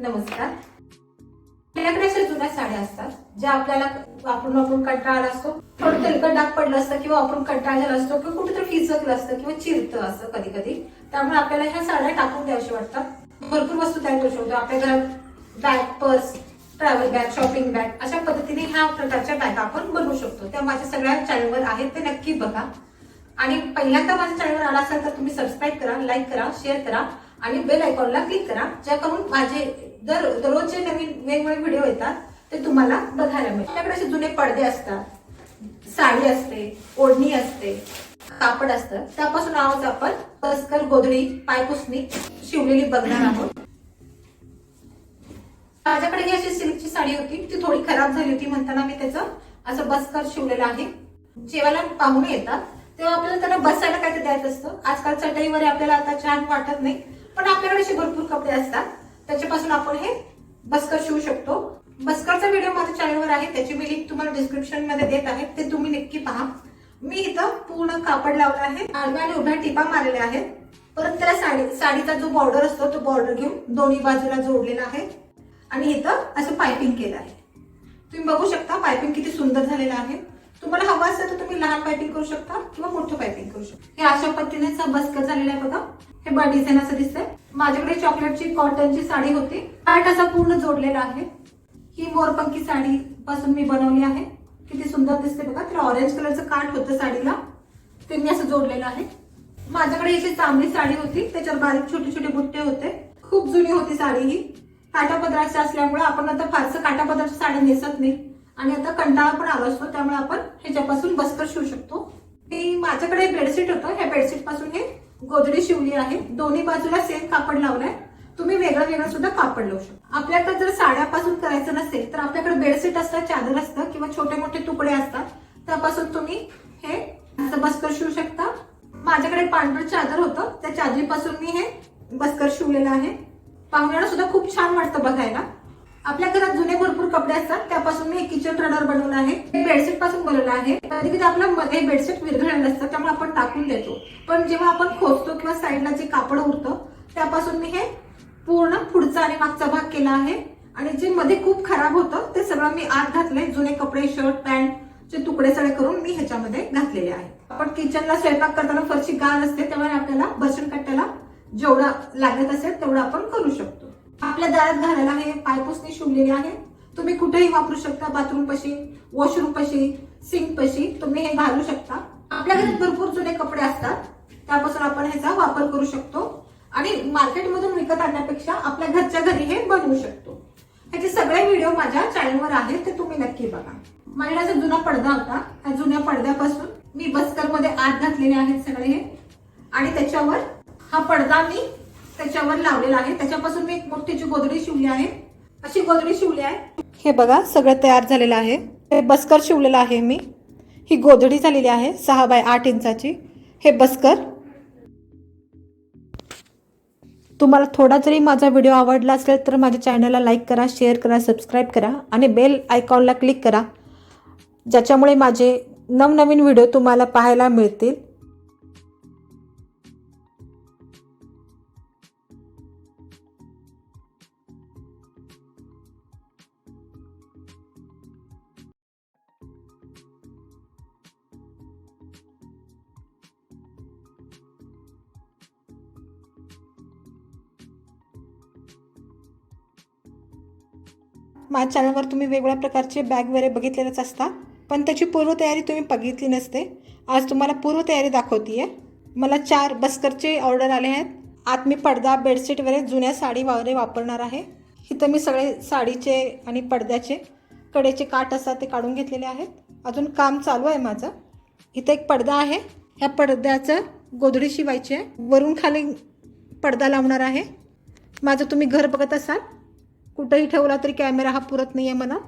नमस्कार. आपल्याकडे अशा जुन्या साड्या असतात ज्या आपल्याला वापरून वापरून कंटाळा असतो. थोडं तेलकट डाग पडलं असतं किंवा वापरून कंटाळा झाला असतो किंवा कुठेतरी फिसकलं असतं किंवा चिरतं असतं कधी कधी त्यामुळे आपल्याला ह्या साड्या टाकून द्यावशी वाटतात भरपूर वस्तू तयार करू शकतो. आपल्या घरात bag purse travel bag shopping bag अशा पद्धतीने ह्या प्रकारच्या बॅग आपण बनवू शकतो. त्या माझ्या सगळ्या चॅनलवर आहेत ते नक्की बघा. आणि पहिल्यांदा माझ्या चॅनलवर आला असेल तर तुम्ही सबस्क्राईब करा लाईक करा शेअर करा. आणि बेल आयकॉनला क्लिक करा ज्याकरून माझे दर दररोजचे नवीन वेगवेगळे व्हिडिओ येतात ते तुम्हाला बघायला मिळेल आपल्याकडे असे जुने पडदे असतात. साडी असते ओढणी असते कापड असतं. त्यापासून आज आपण बसकर गोधडी पायपुसणी शिवलेली बघणार आहोत. माझ्याकडे ही अशी सिल्कची साडी होती. ती थोडी खराब झाली होती म्हणताना मी त्याचं असं बसकर शिवलेलं आहे. जेवायला पाहुणे येतात. तेव्हा आपल्याला त्यांना बसायला काहीतरी द्यायचं असतं. आजकाल चटईवर आपल्याला आता छान वाटत नाही. पण आपल्याकडे असे भरपूर कपडे असतात. त्याच्यापासून आपण हे बस्कर शिवू शकतो. बस्करचा व्हिडिओ माझ्या चॅनलवर आहे. त्याची मी लिंक तुम्हाला डिस्क्रिप्शनमध्ये देत आहे. ते तुम्ही नक्की पहा. मी इथं पूर्ण कापड लावलं आहे. आडव्या आणि उभ्या टिपा मारलेल्या आहेत. परत त्याला साडी साडीचा जो बॉर्डर असतो तो बॉर्डर घेऊन दोन्ही बाजूला जोडलेला आहे. आणि इथं असं पायपिंग केलं आहे. तुम्ही बघू शकता पायपिंग किती सुंदर झालेलं आहे. तुम्हाला हवं असेल तर तुम्ही लहान पायपिंग करू शकता किंवा मोठं पायपिंग करू शकता. हे अशा पद्धतीने बसकर झालेलं आहे बघा. हे बा डिझाईन असं दिसतंय. माझ्याकडे चॉकलेटची कॉटनची साडी होती. पार्ट असा पूर्ण जोडलेला आहे. ही मोरपंखी साडी पासून मी बनवली आहे. किती सुंदर दिसते बघा. तिला ऑरेंज कलरचं काठ होतं साडीला. ते मी असं जोडलेलं आहे. माझ्याकडे याची चांगली साडी होती. त्याच्यावर बारीक छोटे छोटे बुट्टे होते. खूप जुनी होती साडी ही. काटा पदराची असल्यामुळे आपण आता फारसं काटा पदराच्या साडी नेसत नाही. आणि आता कंटाळा पण आला असतो त्यामुळे आपण ह्याच्यापासून बस्कर शिवू शकतो. हे माझ्याकडे बेडशीट होतं. ह्या बेडशीटपासून हे गोदडी शिवली आहे. दोन्ही बाजूला सेम कापड लावलंय. तुम्ही वेगळं वेगळं सुद्धा कापड लावू शकता. आपल्याकडे जर साड्यापासून करायचं नसेल तर आपल्याकडे बेडशीट असतात चादर असतं किंवा छोटे मोठे तुकडे असतात. त्यापासून तुम्ही हे असं शिवू शकता. माझ्याकडे पांढर चादर होतं. त्या चादरीपासून मी हे बस्कर शिवलेलं आहे. पाहुण्याला सुद्धा खूप छान वाटतं बघायला. आपल्या घरात जुने भरपूर कपडे असतात. त्यापासून मी किचन रनर बनवलं आहे. हे बेडशीटपासून बनवलं आहे. कधी कधी आपलं मध्ये बेडशीट विरघळलेलं असतं त्यामुळे आपण टाकून देतो. पण जेव्हा आपण खोचतो किंवा साईडला जे कापड उरतं त्यापासून मी हे पूर्ण पुढचा आणि मागचा भाग केला आहे. आणि जे मध्ये खूप खराब होतं ते सगळं मी आत घातले जुने कपडे शर्ट पॅन्ट चे तुकडे सगळे करून मी ह्याच्यामध्ये घातलेले आहे. आपण किचनला स्वयंपाक करताना फरशी गाळ असते त्यामुळे आपल्याला बसन कट्ट्याला जेवढा लागत असेल तेवढं आपण करू शकतो. आपल्या दारात घालायला हे पायपुसणी शिवलेली आहे. तुम्ही कुठेही वापरू शकता बाथरूम पशी वॉशरूम पशी सिंक पशी तुम्ही हे घालू शकता. आपल्या घरात भरपूर जुने कपडे असतात. त्यापासून आपण ह्याचा वापर करू शकतो. आणि मार्केटमधून विकत आणण्यापेक्षा आपल्या घरच्या घरी हे बनवू शकतो. ह्याचे सगळे व्हिडिओ माझ्या चॅनलवर आहेत ते तुम्ही नक्की बघा. माझ्याकडे जुना पडदा होता. त्या जुन्या पडद्यापासून मी बस्करमध्ये आत घातलेले आहेत सगळे हे. आणि त्याच्यावर हा पडदा मी त्याच्यावर लावलेला आहे. त्याच्यापासून मी एक मोठीची गोदडी शिवली आहे. अशी गोदडी शिवली आहे. हे बघा सगळं तयार झालेलं आहे. हे बसकर शिवलेलं आहे मी. ही गोदडी झालेली आहे सहा बाय आठ इंचाची. हे बसकर. तुम्हाला थोडा जरी माझा व्हिडिओ आवडला असेल तर माझ्या चॅनलला लाईक करा शेअर करा सबस्क्राईब करा आणि बेल आयकॉनला क्लिक करा ज्याच्यामुळे माझे नवनवीन व्हिडिओ तुम्हाला पाहायला मिळतील. माझ्या चॅनलवर तुम्ही वेगवेगळ्या प्रकारचे बॅग वगैरे बघितलेलेच असता पण त्याची पूर्वतयारी तुम्ही बघितली नसते. आज तुम्हाला पूर्वतयारी दाखवते मला चार बस्करचे ऑर्डर आले आहेत. आत मी पडदा बेडशीट वगैरे जुन्या साडी वगैरे वापरणार आहे. इथं मी सगळे साडीचे आणि पडद्याचे कडेचे काठ असतात ते काढून घेतलेले आहेत. अजून काम चालू आहे माझं. इथं एक पडदा आहे. ह्या पडद्याचं गोधडी शिवायची आहे. वरून खाली पडदा लावणार आहे. माझं तुम्ही घर बघत असाल. कुठंही ठेवला तरी कॅमेरा हा पुरत नाही आहे मला